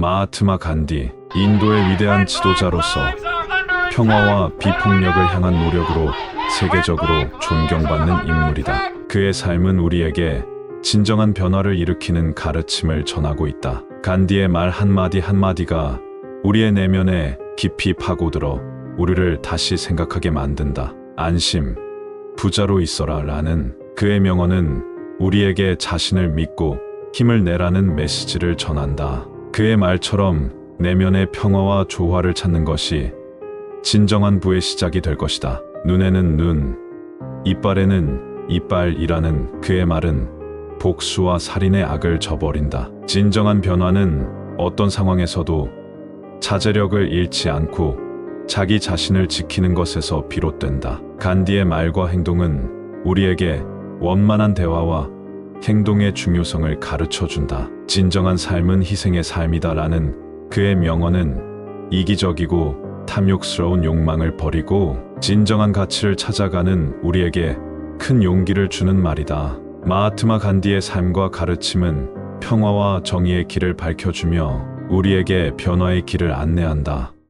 마하트마 간디, 인도의 위대한 지도자로서 평화와 비폭력을 향한 노력으로 세계적으로 존경받는 인물이다. 그의 삶은 우리에게 진정한 변화를 일으키는 가르침을 전하고 있다. 간디의 말 한마디 한마디가 우리의 내면에 깊이 파고들어 우리를 다시 생각하게 만든다. 안심, 부자로 있어라 라는 그의 명언은 우리에게 자신을 믿고 힘을 내라는 메시지를 전한다. 그의 말처럼 내면의 평화와 조화를 찾는 것이 진정한 부의 시작이 될 것이다. 눈에는 눈, 이빨에는 이빨이라는 그의 말은 복수와 살인의 악을 저버린다. 진정한 변화는 어떤 상황에서도 자제력을 잃지 않고 자기 자신을 지키는 것에서 비롯된다. 간디의 말과 행동은 우리에게 원만한 대화와 행동의 중요성을 가르쳐 준다. 진정한 삶은 희생의 삶이다 라는 그의 명언은 이기적이고 탐욕스러운 욕망을 버리고 진정한 가치를 찾아가는 우리에게 큰 용기를 주는 말이다. 마하트마 간디의 삶과 가르침은 평화와 정의의 길을 밝혀주며 우리에게 변화의 길을 안내한다.